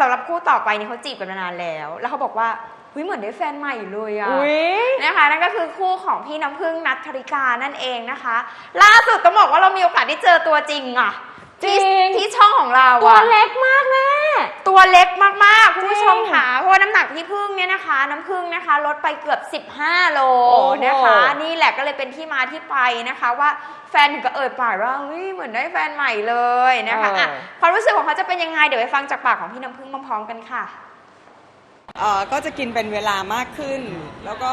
สำหรับคู่ต่อไปนี่เขาจีบกันมานานแล้ว แล้วเขาบอกว่าเฮ้ยเหมือนได้แฟนใหม่เลยอะอุ้ยนะคะนั่นก็คือคู่ของพี่น้ำพึ่งนัทธริกานั่นเองนะคะ ล่าสุดต้องบอกว่าเรามีโอกาสได้เจอตัวจริงอะ ที่ที่ช่องของเราตัวอะเล็กมากแม่ ตัวเล็กมากๆ คุณผู้ชมจริงค่ะ เพราะว่าน้ำหนักพี่พึ่งเนี่ยนะคะ น้ำพึ่งนะคะลดไปเกือบ 15 โลโอ้โห นะคะ นี่แหละก็เลยเป็นที่มาที่ไปนะคะว่าแฟนถึงก็เอ่ยปากว่าเฮ้ยเหมือนได้แฟนใหม่เลยนะคะอะความรู้สึกของเขาจะเป็นยังไง เดี๋ยวไปฟังจากปากของพี่น้ำพึ่งพร้อมๆกันค่ะ เอ่อก็จะกินเป็นเวลามากขึ้น แล้วก็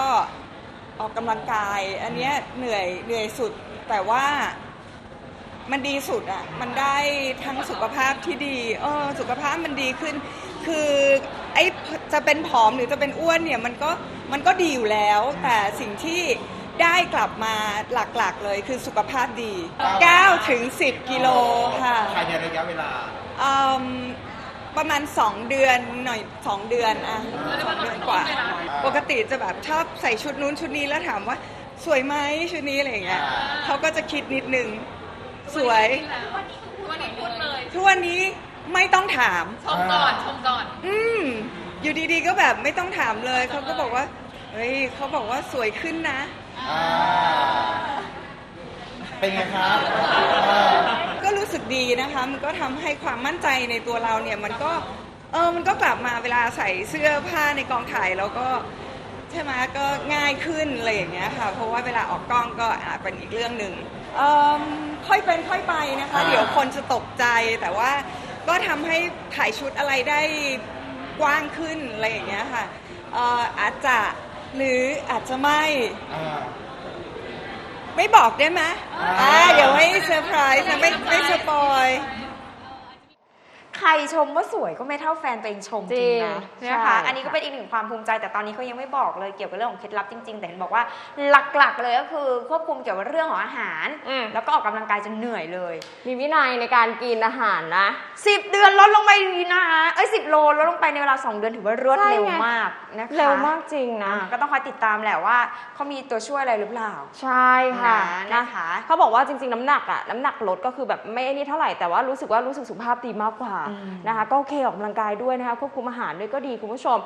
ออกกำลังกาย อันเนี้ยเหนื่อยเหนื่อยสุด แต่ว่า มันดีสุดอะมันได้ทั้งสุขภาพที่ดี เออ สุขภาพมันดีขึ้น คือไอ้จะเป็นผอมหรือจะเป็นอ้วนเนี่ยมันก็มันก็ดีอยู่แล้ว แต่สิ่งที่ได้กลับมาหลักๆเลยคือสุขภาพดี 9 ถึง 10 กิโลค่ะภายในระยะเวลาอืมประมาณ 2 เดือนหน่อย 2 เดือนอะสองเดือนกว่า ปกติจะแบบชอบใส่ชุดนู้นชุดนี้แล้วถามว่าสวยไหมชุดนี้อะไรอย่างเงี้ยอ่าเขาก็จะคิดนิดนึง สวย วันนี้พูดเลยทุกวันนี้ไม่ต้องถาม ชมก่อนชมก่อน อืมอยู่ดีๆก็แบบไม่ต้องถามเลยเขาก็บอกว่าเฮ้ยเขาบอกว่าสวยขึ้นนะ อ่าเป็นไงครับอ่าก็รู้สึกดีนะคะ มันก็ทำให้ความมั่นใจในตัวเราเนี่ย มันก็ เออ มันก็กลับมาเวลาใส่เสื้อผ้าในกองถ่าย แล้วก็ ใช่ไหมก็ง่ายขึ้นอะไรอย่างเงี้ยค่ะ เพราะว่าเวลาออกกล้องก็อาจเป็นอีกเรื่องหนึ่งเอิ่มค่อยเป็นค่อยไปนะคะ เดี๋ยวคนจะตกใจแต่ว่าก็ทำให้ถ่ายชุดอะไรได้กว้างขึ้นอะไรอย่างเงี้ยค่ะเอ่ออาจจะหรืออาจจะไม่ อ่า ไม่บอกได้ไหมอ่า อ่าเดี๋ยวให้เซอร์ไพรส์นะไม่ไม่สปอย ใครชมว่าสวยก็ไม่เท่าแฟนตัวเองชมจริงนะจริงนะคะใช่ อันนี้ก็เป็นอีกหนึ่งความภูมิใจแต่ตอนนี้เขายังไม่บอกเลยเกี่ยวกับเรื่องของเคล็ดลับจริง ๆ แต่เห็นบอกว่าหลักๆ เลยก็คือควบคุมเกี่ยวกับเรื่องของอาหาร อืมแล้วก็ออกกำลังกายจนเหนื่อยเลย มีวินัยในการกินอาหารนะ 10 เดือนลดลงไปนะคะเอ้ย10โลลดลงไปในเวลา 2 เดือนถือว่ารวดใช่ไง เร็วมากนะคะเร็วมากจริงนะ อ่าก็ต้องคอยติดตามแหละว่าเขามีตัวช่วยอะไรหรือเปล่าใช่ค่ะนะ นะคะ เขาบอกว่าจริงๆ น้ำหนักอะน้ำหนักลดก็คือแบบไม่นี่เท่าไหร่แต่ว่ารู้สึกว่ารู้สึกสุขภาพดีมากกว่า อืมนะคะก็โอเคออกกำลังกายด้วยนะคะควบคุมอาหารด้วยก็ดีคุณผู้ชม